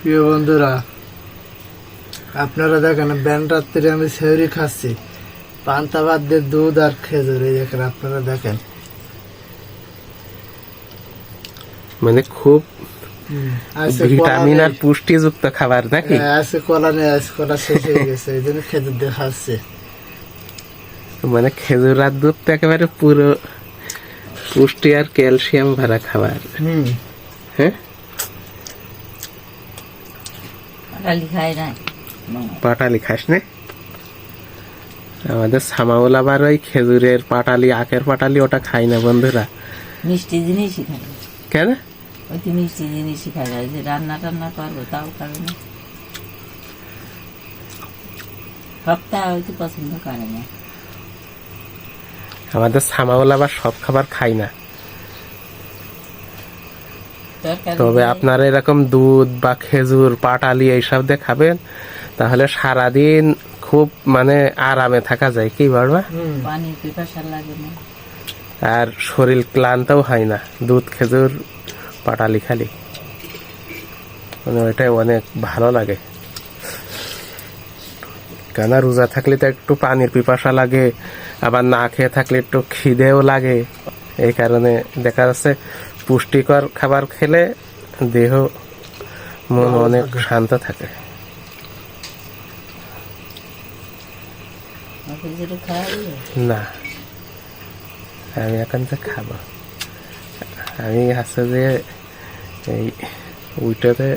প্রিয় বন্ধুরা আপনারা দেখেন ব্যান রাত্রে আমি সেহরি খাচ্ছি। পান্তা ভাত দিয়ে দুধ আর খেজুর এই দেখেন আপনারা দেখেন। মানে খুব ভিটামিন আর। পুষ্টিযুক্ত খাবার নাকি? হ্যাঁ, আজকে কলা নেই আজকে কলা শেষ হয়ে গেছে এই জন্য খেজুর দিয়ে খাচ্ছে। মানে খেজুর আর দুধ তো একেবারে পুরো পুষ্টি আর ক্যালসিয়াম ভরা খাবার। হুম। হ্যাঁ? ডালি খায় না। পাটালি খাস না। আমাদের সামাউল আবার ওই খেজুরের পাটালি আখের পাটালি ওটা খাই না বন্ধুরা। মিষ্টি জিনিসই খায়। কেন? ওই মিষ্টি জিনিসই খায়। ওই যে রান্না টান্না করব তাও খাবে না। সপ্তাহ হয়তো পছন্দ করে না। আমাদের সামাউল আবার সব খাবার খাই না। তবে আপনারা এরকম দুধ বা খেজুর পাটালি এইসব দিয়ে খাবেন তাহলে সারাদিন খুব মানে আরামে থাকা যায় কি বাড়বা আর শরীর ক্লান্তও হয় না দুধ খেজুর পাটালি খালি। মানে ওইটাই অনেক ভালো লাগে। কেন রোজা থাকলে তো একটু পানির পিপাসা লাগে আবার না খেয়ে থাকলে একটু খিদেও লাগে। এই কারণে দেখা যাচ্ছে পুষ্টিকর খাবার খেলে দেহ মন অনেক শান্ত থাকে। না। আমি এখন তো খাব। আমি যে এই উইটাতে